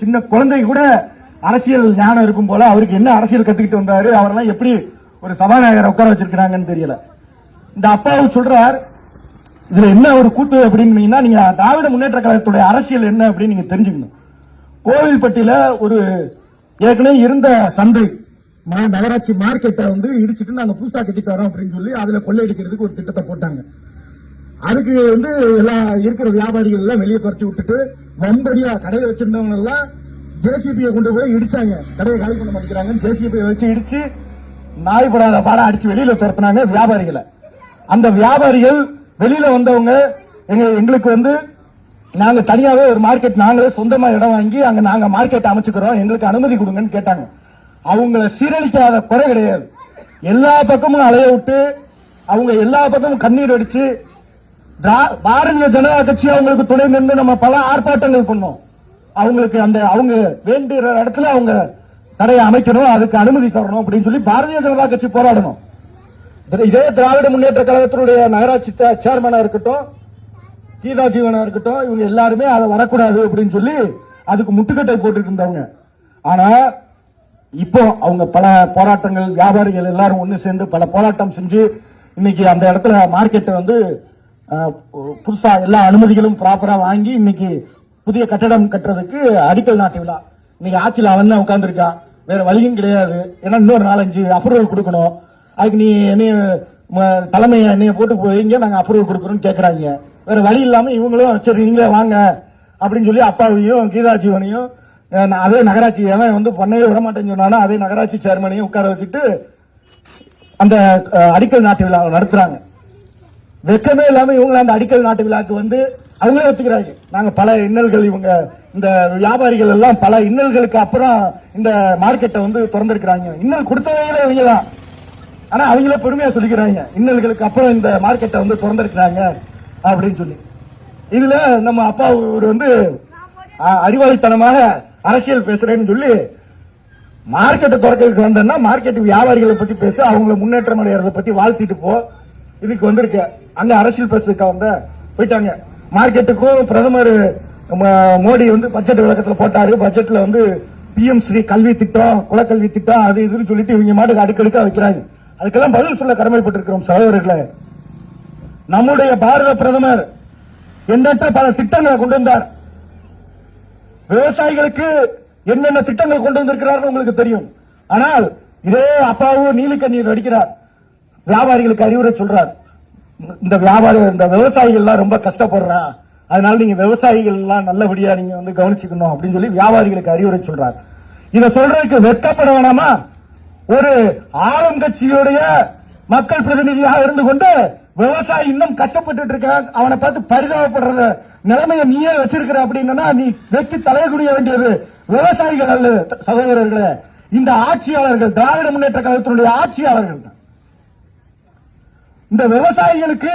சின்ன குழந்தை கூட அரசியல் ஞானம் இருக்கும் போல அவருக்கு என்ன அரசியல் கத்துக்கிட்டு வந்தாரு அவரெல்லாம் எப்படி ஒரு சபாநாயகரை உட்கார வச்சிருக்கிறாங்கன்னு தெரியல. இந்த அப்பாவும் சொல்றார் இதுல என்ன ஒரு கூத்து அப்படின்னு நீங்க திராவிட முன்னேற்ற கழகத்துடைய அரசியல் என்ன அப்படின்னு நீங்க தெரிஞ்சுக்கணும். கோவில்பட்டியில ஒரு ஏற்கனவே இருந்த சந்தை நகராட்சி மார்க்கெட்டை வந்து இடிச்சிட்டு நாங்க புதுசா கட்டி தரோம் அப்படின்னு சொல்லி அதுல கொள்ளையடிக்கிறதுக்கு ஒரு திட்டத்தை போட்டாங்க. அதுக்கு வந்து எல்லா இருக்கிற வியாபாரிகள் எல்லாம் வெளியே துரத்தி விட்டுட்டு வம்படியா கடையை வச்சிருந்தவங்க எல்லாம் ஜேசிபியை கொண்டு போய் இடிச்சாங்க. கடையை காலி பண்ண மாட்டேங்கிறாங்க ஜேசிபியை வச்சு இடிச்சு நாய் படாத பாடம் அடிச்சு வெளியில துரத்துனாங்க வியாபாரிகளை. அந்த வியாபாரிகள் வெளியில வந்தவங்க எங்க எங்களுக்கு வந்து நாங்க தனியாவே ஒரு மார்க்கெட் நாங்களே சொந்தமா இடம் வாங்கி அங்க நாங்க மார்க்கெட் அமைச்சுக்கிறோம். எங்களுக்கு அனுமதி கொடுங்கன்னு கேட்டாங்க. அவங்கள சீரழிக்காத குறை கிடையாது. எல்லா பக்கமும் அலைய விட்டு அவங்க எல்லா பக்கமும் கண்ணீர் அடிச்சு பாரதிய ஜனதா கட்சி அவங்களுக்கு துணை நின்று நம்ம பல ஆர்ப்பாட்டங்கள் பண்ணோம். அவங்களுக்கு அந்த அவங்க வேண்டுகிற இடத்துல அவங்க தடையை அமைக்கணும் அதுக்கு அனுமதி தரணும் அப்படின்னு சொல்லி பாரதிய ஜனதா கட்சி போராடணும். இதே திராவிட முன்னேற்ற கழகத்தினுடைய நகராட்சி சேர்மனா இருக்கட்டும் கீதா ஜீவனா இருக்கட்டும் இவங்க எல்லாருமே அதை வரக்கூடாது அப்படின்னு சொல்லி அதுக்கு முட்டுக்கட்டை போட்டுட்டு இருந்தவங்க. ஆனா இப்போ அவங்க பல போராட்டங்கள் வியாபாரிகள் எல்லாரும் ஒன்று சேர்ந்து பல போராட்டம் செஞ்சு இன்னைக்கு அந்த இடத்துல மார்க்கெட்டை வந்து அஹ், புதுசா எல்லா அனுமதிகளும் ப்ராப்பரா வாங்கி இன்னைக்கு புதிய கட்டடம் கட்டுறதுக்கு அடிக்கல் நாட்டு விழா இன்னைக்கு ஆட்சியில் அவன் தான் உட்காந்துருக்கான் வேற வழியும் கிடையாது. ஏன்னா இன்னொரு நாலஞ்சு அப்ரூவல் கொடுக்கணும். அதுக்கு நீ என்னைய தலைமையை என்னைய போட்டு போயிங்க நாங்க அப்ரூவல் கொடுக்குறோம்னு கேக்குறாங்க. வேற வழி இல்லாம இவங்களும் சரி நீங்களே வாங்க. அப்படின்னு சொல்லி அப்பாவையும் கீதாஜீவனையும் நான் அதே நகராட்சி எவன் வந்து பண்ணவே விட மாட்டேன்னு சொன்னானா அதே நகராட்சி சேர்மனையும் உட்கார வச்சுட்டு அந்த அடிக்கல் நாட்டு விழா நடத்துறாங்க. வெக்கமே இல்லாமல் இவங்களை அந்த அடிக்கல் நாட்டு விழாக்கு வந்து அவங்களே ஒத்துக்கிறாங்க. நாங்கள் பல இன்னல்கள் இவங்க இந்த வியாபாரிகள் எல்லாம் பல இன்னல்களுக்கு அப்புறம் இந்த மார்க்கெட்டை வந்து திறந்திருக்கிறாங்க. இன்னல் கொடுத்தவங்களே இவங்க தான். ஆனால் அவங்களே பெருமையாக சொல்லிக்கிறாங்க. இன்னல்களுக்கு அப்புறம் இந்த மார்க்கெட்டை வந்து திறந்திருக்கிறாங்க அப்படின்னு சொல்லி. இதில் நம்ம அப்பா ஒரு வந்து அறிவாளித்தனமாக அரசியல் பேசுறேன்னு சொல்லி மார்க்கெட்டை திறக்கிறதுக்கு வந்தேன்னா மார்க்கெட் வியாபாரிகளை பற்றி பேச அவங்கள முன்னேற்றம் அடைகிறத பற்றி வாழ்த்திட்டு போ. இதுக்கு வந்திருக்க அங்க அரசியல் பேசுறதுக்கு வந்து போயிட்டாங்க. மார்க்கெட்டுக்கும் பிரதமர் ம- மோடி வந்து பட்ஜெட் விளக்கத்தில் போட்டாரு. பட்ஜெட்ல வந்து பிஎம் ஸ்ரீ கல்வி திட்டம் குலக்கல்வி திட்டம் அது இதுன்னு சொல்லிட்டு இவங்க மாட்டுக்கு அடுக்கடுக்கா வைக்கிறாங்க. அதுக்கெல்லாம் பதில் சொல்ல கடமைப்பட்டிருக்கிறோம் சகோதரர்களே. நம்முடைய பாரத பிரதமர் எண்ணற்ற பல திட்டங்களை கொண்டு வந்தார்? விவசாயிகளுக்கு என்னென்ன திட்டங்கள் கொண்டு வந்திருக்கிறார் உங்களுக்கு தெரியும். ஆனால் இதே அப்பாவும் நீலக்கண்ணீர் அடிக்கிறார். வியாபாரிகளுக்கு அறிவுரை சொல்றார். இந்த வியாபாரி இந்த விவசாயிகள் எல்லாம் ரொம்ப கஷ்டப்படுறான். அதனால நீங்க விவசாயிகள் எல்லாம் நல்லபடியா நீங்க வந்து கவனிச்சுக்கணும் அப்படின்னு சொல்லி வியாபாரிகளுக்கு அறிவுரை சொல்றார். இதை சொல்றதுக்கு வெட்கப்பட வேணாமா? ஒரு ஆளும் கட்சியுடைய மக்கள் பிரதிநிதியாக இருந்து கொண்டு விவசாயி இன்னும் கஷ்டப்பட்டு இருக்கான் அவனை பார்த்து பரிதாபப்படுறத நிலைமையை நீயே வச்சிருக்கிற அப்படின்னா நீ வெட்டி தலையகுடிய வேண்டியது விவசாயிகள் அல்ல சகோதரர்களே. இந்த ஆட்சியாளர்கள் திராவிட முன்னேற்ற கழகத்தினுடைய ஆட்சியாளர்கள் தான். இந்த விவசாயிகளுக்கு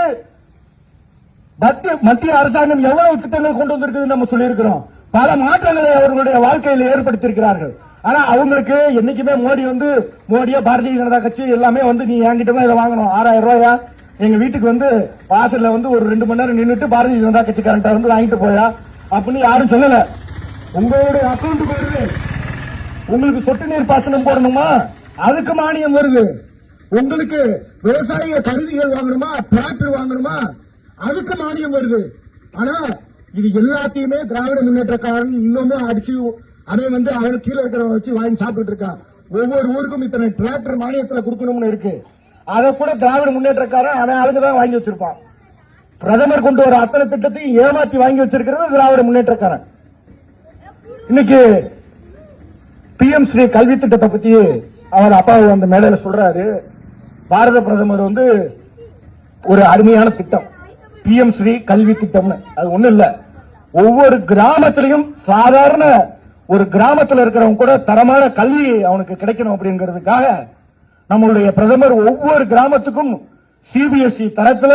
மத்திய மத்திய அரசாங்கம் எவ்வளவு திட்டங்கள் கொண்டு வந்திருக்குது நம்ம சொல்லியிருக்கிறோம். பல மாற்றங்களை அவர்களுடைய வாழ்க்கையில் ஏற்படுத்தியிருக்கிறார்கள். ஆனா அவங்களுக்கு என்னைக்குமே மோடி வந்து மோடியா பாரதிய ஜனதா கட்சி எல்லாமே வந்து நீ என்கிட்ட தான் இதை வாங்கணும். ஆறாயிரம் ரூபாயா? எங்க வீட்டுக்கு வந்து வாசல்ல வந்து ஒரு ரெண்டு மணி நேரம் நின்றுட்டு பாரதிய ஜனதா கட்சி கட்சிக்காரன்ட்ட வந்து வாங்கிட்டு போயா? அப்படின்னு யாரும் சொல்லல. உங்களுடைய அக்கௌண்ட் வருது உங்களுக்கு சொட்டு நீர் பாசனம் போடணுமா? அதுக்கு மானியம் வருது. உங்களுக்கு விவசாய கருவிகள் வாங்கணுமா? டிராக்டர் வாங்கணுமா? அதுக்கு மானியம் வருது. ஆனா இது எல்லாத்தையுமே திராவிட முன்னேற்றக்காரன் இன்னமும் அடிச்சு அவன் வந்து அவன் கீழே இருக்கிறவன் வச்சு வாங்கி சாப்பிட்டு இருக்கான் ஒவ்வொரு ஊருக்கும் இத்தனை டிராக்டர் மானியத்துல கொடுக்கணும்னு இருக்கு. அதை கூட திராவிட முன்னேற்றக்காரன் அவன் ஆளுங்க தான் வாங்கி வச்சிருப்பான். பிரதமர் கொண்டு வர அத்தனை திட்டத்தையும் ஏமாத்தி வாங்கி வச்சிருக்கிறது திராவிட முன்னேற்றக்காரன். இன்னைக்கு பிஎம் ஸ்ரீ கல்வி திட்டத்தை பத்தி அவர் அப்பா அந்த மேடையில சொல்றாரு. பாரத பிரதமர் வந்து ஒரு அருமையான திட்டம். பிஎம் ஸ்ரீ கல்வி திட்டம்னு. அது ஒண்ணு இல்ல. ஒவ்வொரு கிராமத்திலையும் சாதாரண ஒரு கிராமத்தில் இருக்கிறவங்க கூட தரமான கல்வி அவனுக்கு கிடைக்கணும் அப்படிங்கிறதுக்காக நம்மளுடைய பிரதமர் ஒவ்வொரு கிராமத்துக்கும் சிபிஎஸ்இ தரத்துல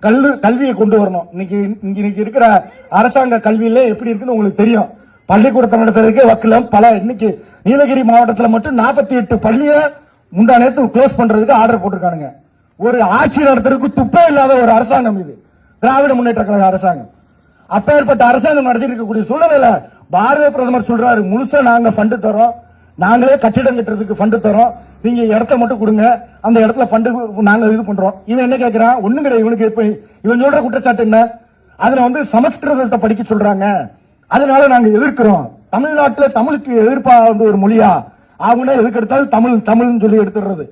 கல்வி கல்வியை கொண்டு வரணும். இன்னைக்கு இன்னைக்கு இருக்கிற அரசாங்க கல்வியில எப்படி இருக்குன்னு உங்களுக்கு தெரியும். பள்ளிக்கூடத்தை நடத்துறதுக்கு வக்கலம். பல இன்னைக்கு நீலகிரி மாவட்டத்தில் மட்டும் நாற்பத்தி எட்டு பள்ளியை முந்தா நேரத்து க்ளோஸ் பண்றதுக்கு ஆர்டர் போட்டிருக்கானுங்க. ஒரு ஆட்சி நடத்துறதுக்கு துப்பே இல்லாத ஒரு அரசாங்கம் இது. திராவிட முன்னேற்ற கழக அரசாங்கம். அப்பேற்பட்ட அரசாங்கம் நடத்திட்டு இருக்கக்கூடிய சூழ்நிலையில பாரத பிரதமர் சொல்றாரு முழுசா நாங்க ஃபண்டு தரோம் நாங்களே கட்டிடம் கட்டுறதுக்கு ஃபண்டு தரோம் நீங்க இடத்த மட்டும் கொடுங்க. அந்த இடத்துல ஃபண்டு நாங்க இது பண்றோம். இவன் என்ன கேட்கிறான் ஒண்ணும் கிடையாது. இவனுக்கு இப்ப இவன் சொல்ற குற்றச்சாட்டு என்ன? அதுல வந்து சமஸ்கிருதத்தை படிக்க சொல்றாங்க. அதனால நாங்க எதிர்க்கிறோம். தமிழ்நாட்டுல தமிழுக்கு எதிர்ப்பா வந்து ஒரு மொழியா? அவங்க எதுக்கு எடுத்தாலும் தமிழ் தமிழ்னு சொல்லி எடுத்துடுறது.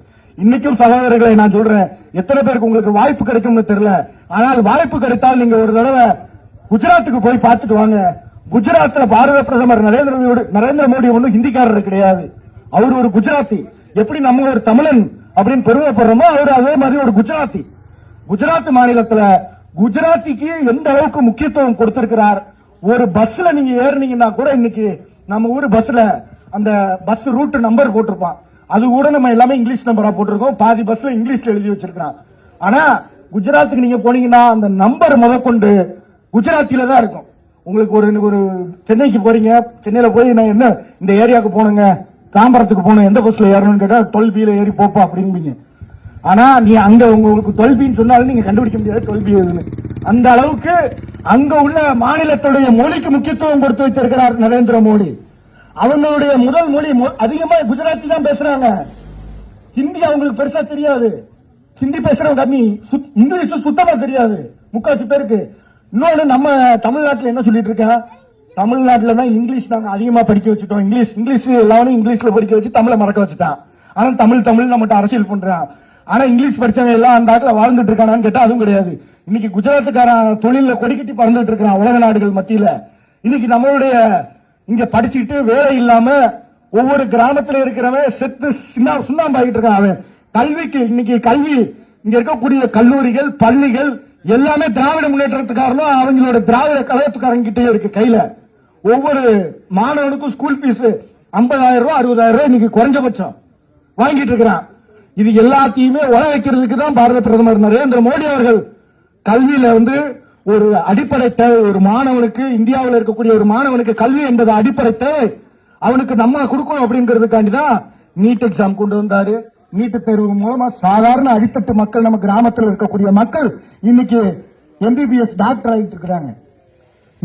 இன்னைக்கும் சகோதரர்களை நான் சொல்றேன். எத்தனை பேருக்கு உங்களுக்கு வாய்ப்பு கிடைக்கும்னு தெரியல. ஆனால் வாய்ப்பு கிடைத்தால் நீங்க ஒரு தடவை குஜராத்துக்கு போய் பார்த்துட்டு வாங்க. குஜராத்ல பாரத பிரதமர் நரேந்திர மோடி நரேந்திர மோடி ஒன்றும் ஹிந்திக்காரர் கிடையாது. அவர் ஒரு குஜராத்தி. எப்படி நம்ம ஒரு தமிழன் அப்படின்னு பெருமைப்படுறோமோ அவர் அதே மாதிரி ஒரு குஜராத்தி. குஜராத் மாநிலத்துல குஜராத்திக்கு எந்த அளவுக்கு முக்கியத்துவம் கொடுத்திருக்கிறார்? ஒரு பஸ்ல நீங்க ஏறுனீங்கன்னா கூட இன்னைக்கு நம்ம ஊர் பஸ்ல அந்த பஸ் ரூட் நம்பர் போட்டிருப்பான். அது கூட நம்ம எல்லாமே இங்கிலீஷ் நம்பரா போட்டிருக்கோம். பாதி பஸ்ல இங்கிலீஷ்ல எழுதி வச்சிருக்கான் ஆனா குஜராத்துக்கு நீங்க போனீங்கன்னா அந்த நம்பர் முதற்கொண்டு குஜராத்தில தான் இருக்கும். உங்களுக்கு ஒரு ஒரு சென்னைக்கு போறீங்க சென்னையில போய் நான் என்ன இந்த ஏரியாவுக்கு போகணுங்க தாம்பரத்துக்கு போகணும் எந்த பஸ்ல ஏறணும்னு கேட்டா டுவெல் பில ஏறி போப்பா அப்படின்பீங்க ஆனா நீ அங்க உங்களுக்கு டுவெல் பின்னு சொன்னாலும் நீங்க கண்டுபிடிக்க முடியாது டுவெல் பி எதுன்னு. அந்த அளவுக்கு அங்க உள்ள மாநிலத்துடைய மொழிக்கு முக்கியத்துவம் கொடுத்து வைத்திருக்கிறார் நரேந்திர மோடி. அவங்களுடைய முதல் மொழி மொ- அதிகமா குஜராத்தி தான் பேசுறாங்க. ஹிந்தி அவங்களுக்கு பெருசா தெரியாது. ஹிந்தி பேசுறவங்க கம்மி சுத்- இங்கிலீஷ் சுத்தமா தெரியாது. முக்காசி பேருக்கு. இன்னொன்னு நம்ம தமிழ்நாட்டுல என்ன சொல்லிட்டு இருக்கேன் தமிழ்நாட்டில் தான் இங்கிலீஷ் நாங்க அதிகமா படிக்க வச்சுட்டோம். இங்கிலீஷ் இங்கிலீஷ் எல்லாரும் இங்கிலீஷ்ல படிக்க வச்சு தமிழை மறக்க வச்சுட்டான். ஆனா தமிழ் தமிழ் நம்மகிட்ட அரசியல் பண்ணுறான் ஆனா இங்கிலீஷ் படிச்சவங்க எல்லாம் அந்த ஆட்ல வாழ்ந்துட்டு இருக்கானான்னு கேட்டா அதுவும் கிடையாது. இன்னைக்கு குஜராத்துக்காரன் தொழில கொடிக்கட்டி பறந்துட்டு இருக்கான் உலக நாடுகள் மத்தியில. இன்னைக்கு நம்மளுடைய இங்க படிச்சுட்டு வேலை இல்லாம ஒவ்வொரு கிராமத்துல இருக்கிறவன் செத்து சின்ன சுண்ணாம்பாகிட்டு இருக்கான் அவன். கல்விக்கு இன்னைக்கு கல்வி இங்க இருக்கக்கூடிய கல்லூரிகள் பள்ளிகள் எல்லாமே திராவிட முன்னேற்றத்துக்காரனும் அவங்களோட திராவிட கழகத்துக்காரங்க கிட்டே இருக்கு கையில. ஒவ்வொரு மாணவனுக்கும் ஸ்கூல் ஃபீஸ் ஐம்பதாயிரம் ரூபாய் அறுபதாயிரம் ரூபாய் இன்னைக்கு குறைஞ்சபட்சம் வாங்கிட்டு இருக்கிறான். இது எல்லாத்தையுமே உழ வைக்கிறதுக்கு தான் பாரத பிரதமர் நரேந்திர மோடி அவர்கள் கல்வியில வந்து ஒரு அடிப்படை தேவை. ஒரு மாணவனுக்கு இந்தியாவில் இருக்கக்கூடிய ஒரு மாணவனுக்கு கல்வி என்பது அடிப்படை தேவை. அவனுக்கு நம்ம கொடுக்கணும் அப்படிங்கிறதுக்காண்டி தான் நீட் எக்ஸாம் கொண்டு வந்தாரு. நீட்டு தேர்வு மூலமா சாதாரண அடித்தட்டு மக்கள் நம்ம கிராமத்தில் இருக்கக்கூடிய மக்கள் இன்னைக்கு எம்பிபிஎஸ் டாக்டர் ஆகிட்டு இருக்கிறாங்க.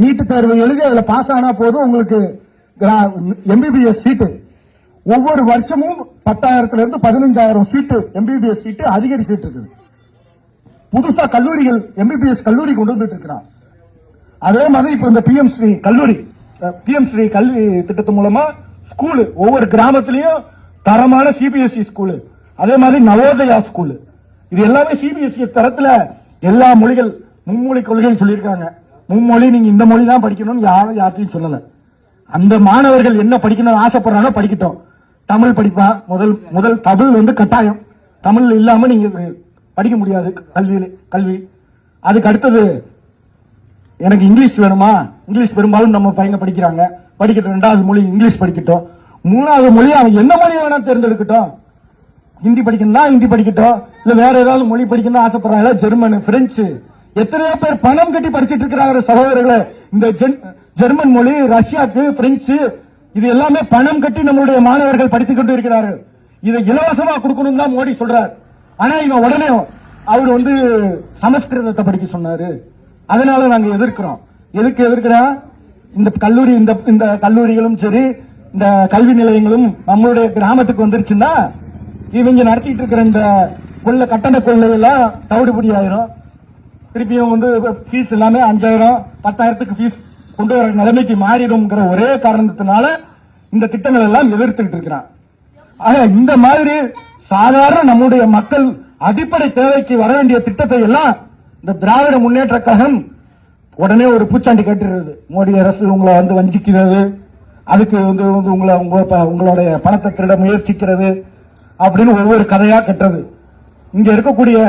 நீட்டு தேர்வு எழுதி அதுல பாஸ் ஆனா போதும் உங்களுக்கு எம்பிபிஎஸ் சீட்டு ஒவ்வொரு வருஷமும் பத்தாயிரத்துல இருந்து பதினஞ்சாயிரம் சீட்டு எம்பிபிஎஸ் சீட்டு அதிகரிச்சிட்டு இருக்குது. புதுசா கல்லூரிகள் எம்பிபிஎஸ் கல்லூரி கொண்டு வந்துட்டு இருக்கிறான். அதே மாதிரி இப்ப இந்த பிஎம் ஸ்ரீ கல்லூரி பிஎம் ஸ்ரீ கல்வி திட்டத்து மூலமா ஸ்கூலு ஒவ்வொரு கிராமத்திலையும் தரமான சிபிஎஸ்இ ஸ்கூலு அதே மாதிரி நவோதயா ஸ்கூலு. இது எல்லாமே சிபிஎஸ்இ தரத்துல எல்லா மொழிகள் மும்மொழி கொள்கைன்னு சொல்லியிருக்காங்க. மும்மொழி நீங்க இந்த மொழி தான் படிக்கணும்னு யாரும் யார்ட்டையும் சொல்லல. அந்த மாணவர்கள் என்ன படிக்கணும்னு ஆசைப்படுறாங்களோ படிக்கட்டும். தமிழ் படிப்பா முதல் முதல் தமிழ் வந்து கட்டாயம். தமிழ் இல்லாம நீங்க படிக்க முடியாது. கல்வியில் கல்வி. அதுக்கு அடுத்தது எனக்கு இங்கிலீஷ் வேணுமா? இங்கிலீஷ் பெரும்பாலும் நம்ம பையங்க படிக்கிறாங்க. படிக்கட்டும் ரெண்டாவது மொழி இங்கிலீஷ் படிக்கட்டும். மூணாவது மொழி அவன் என்ன மொழி வேணா தேர்ந்தெடுக்கட்டும். ஹிந்தி படிக்கணும்னா ஹிந்தி படிக்கட்டும். இல்ல வேற ஏதாவது மொழி படிக்கணும்னு ஆசைப்படுறாங்க ஜெர்மன் பிரெஞ்சு. எத்தனையோ பேர் பணம் கட்டி படிச்சிட்டு இருக்கிறாங்க சகோதரர்களை. இந்த ஜென்- ஜெர்மன் மொழி ரஷ்யாக்கு பிரெஞ்சு இது எல்லாமே பணம் கட்டி நம்மளுடைய மாணவர்கள் படித்துக் கொண்டு இருக்கிறார்கள். இதை இலவசமா கொடுக்கணும் தான் மோடி சொல்றார். ஆனா இவன் உடனே அவர் வந்து சமஸ்கிருதத்தை படிக்க சொன்னாரு. அதனால நாங்க எதிர்க்கிறோம். எதுக்கு எதிர்க்கிறா? இந்த கல்லூரி இந்த இந்த கல்லூரிகளும் சரி இந்த கல்வி நிலையங்களும் நம்மளுடைய கிராமத்துக்கு வந்துருச்சுன்னா இவங்க நடத்திட்டு இருக்கிற இந்த கொள்ள கட்டண கொள்ளையெல்லாம் தவிடுபடி ஆயிரும். திருப்பியும் வந்து ஃபீஸ் எல்லாமே அஞ்சாயிரம் பத்தாயிரத்துக்கு ஃபீஸ் கொண்டு வர நிலைமைக்கு மாறிடும்ங்கிற ஒரே காரணத்தினால இந்த திட்டங்கள் எல்லாம் எதிர்த்துக்கிட்டு இருக்கிறான். ஆனா இந்த மாதிரி சாதாரண நம்முடைய மக்கள் அடிப்படை தேவைக்கு வர வேண்டிய திட்டத்தை எல்லாம் இந்த திராவிட முன்னேற்ற கழகம் உடனே ஒரு பூச்சாண்டி கட்டுறது மோடி அரசு உங்களை வந்து வஞ்சிக்கிறது. அதுக்கு வந்து வந்து உங்களை உங்க உங்களுடைய பணத்தை திருட முயற்சிக்கிறது அப்படின்னு ஒவ்வொரு கதையா கட்டுறது. இங்க இருக்கக்கூடிய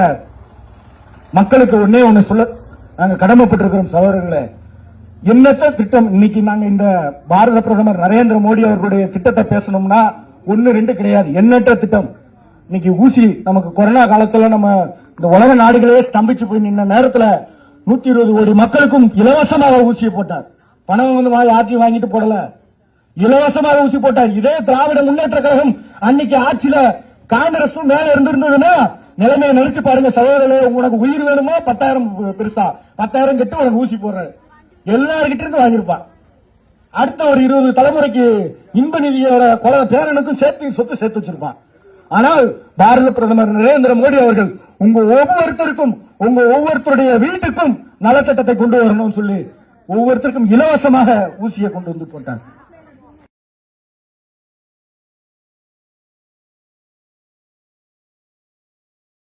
மக்களுக்கு ஒன்னே ஒண்ணு சொல்ல நாங்க கடமைப்பட்டிருக்கிறோம் சகோதரர்களே. என்னத்த திட்டம்? இன்னைக்கு நாங்க இந்த பாரத பிரதமர் நரேந்திர மோடி அவர்களுடைய திட்டத்தை பேசணும்னா ஒன்னு ரெண்டு கிடையாது. எண்ணற்ற திட்டம்? இன்னைக்கு ஊசி நமக்கு கொரோனா காலத்துல நம்ம இந்த உலக நாடுகளே ஸ்தம்பிச்சு போய் நின்ன நேரத்துல நூத்தி இருபது கோடி மக்களுக்கும் இலவசமாக ஊசியை போட்டார். பணம் வந்து ஆட்சி வாங்கிட்டு போடல. இலவசமாக ஊசி போட்டார். இதே திராவிட முன்னேற்ற கழகம் அன்னைக்கு ஆட்சியில காங்கிரஸும் மேல இருந்திருந்ததுன்னா நிலைமையை நினைச்சு பாருங்க சகோதரர்களே உனக்கு உயிர் வேணுமோ பத்தாயிரம் பெருசா பத்தாயிரம் கட்டு உனக்கு ஊசி போடுற எல்லாருக்கிட்ட இருந்து வாங்கியிருப்பான் அடுத்த ஒரு இருபது தலைமுறைக்கு இன்ப நிதியோட குழந்தை பேரனுக்கும் சேர்த்து சொத்து சேர்த்து வச்சிருப்பான். ஆனால் பாரத பிரதமர் நரேந்திர மோடி அவர்கள் உங்க ஒவ்வொருத்தருக்கும் உங்க ஒவ்வொருத்தருடைய வீட்டுக்கும் நலத்திட்டத்தை கொண்டு வரணும்னு சொல்லி ஒவ்வொருத்தருக்கும் இலவசமாக ஊசியை கொண்டு வந்து போட்டார்.